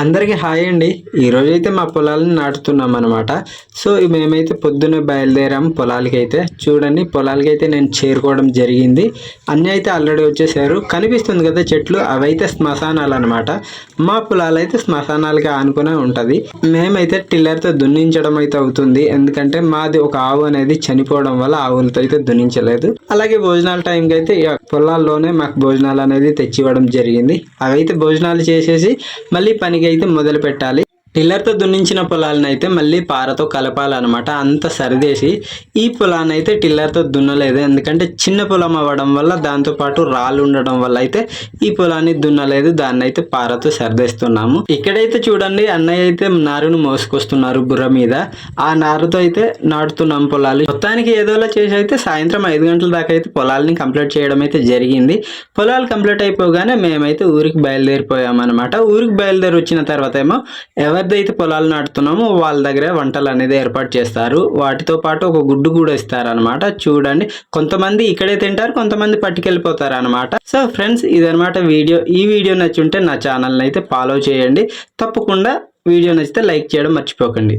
అందరికీ హాయ్ అండి. ఈరోజు అయితే మా పొలాలను నాటుతున్నాం అనమాట సో మేమైతే పొద్దున్నే బయలుదేరాం పొలాలకి అయితే చూడండి పొలాలకి అయితే నేను చేరుకోవడం జరిగింది. అన్నీ అయితే ఆల్రెడీ వచ్చేసారు. కనిపిస్తుంది కదా చెట్లు అవైతే శ్మశానాలు అనమాట మా పొలాలు అయితే శ్మశానాలకి ఆనుకునే ఉంటుంది. మేమైతే టిల్లర్తో దున్నించడం అయితే అవుతుంది. ఎందుకంటే మాది ఒక ఆవు అనేది చనిపోవడం వల్ల ఆవులతో అయితే దున్నించలేదు. అలాగే భోజనాల టైంకి అయితే ఇక పొలాల్లోనే మాకు భోజనాలు అనేది తెచ్చివ్వడం జరిగింది. అవైతే భోజనాలు చేసేసి మళ్ళీ పనికి అయితే మొదలు పెట్టాలి టిల్లర్తో దున్నించిన పొలాలను అయితే మళ్ళీ పారతో కలపాలన్నమాట. అంత సరిదేసి ఈ పొలాన్ని అయితే టిల్లర్తో దున్నలేదు. ఎందుకంటే చిన్న పొలం అవ్వడం వల్ల దాంతోపాటు రాళ్ళు ఉండడం వల్ల అయితే ఈ పొలాన్ని దున్నలేదు. దాన్ని అయితే పారతో సరిదేస్తున్నాము. ఇక్కడైతే చూడండి అన్నయ్య అయితే నారును మోసుకొస్తున్నారు బుర్ర మీద. ఆ నారుతో అయితే నాటుతున్నాం పొలాలు. మొత్తానికి ఏదోలా చేసి అయితే సాయంత్రం ఐదు గంటల దాకా అయితే పొలాలని కంప్లీట్ చేయడం అయితే జరిగింది. పొలాలు కంప్లీట్ అయిపోగానే మేమైతే ఊరికి బయలుదేరిపోయాం అనమాట ఊరికి బయలుదేరి వచ్చిన తర్వాత ఏమో అయితే పొలాలు నాటుతున్నామో వాళ్ళ దగ్గర వంటలు అనేది ఏర్పాటు చేస్తారు. వాటితో పాటు ఒక గుడ్డు కూడా ఇస్తారనమాట చూడండి కొంతమంది ఇక్కడే తింటారు కొంతమంది పట్టుకెళ్ళిపోతారు అనమాట సో ఫ్రెండ్స్ ఇదనమాట వీడియో. ఈ వీడియో నచ్చుంటే నా ఛానల్ని అయితే ఫాలో చేయండి. తప్పకుండా వీడియో నచ్చితే లైక్ చేయడం మర్చిపోకండి.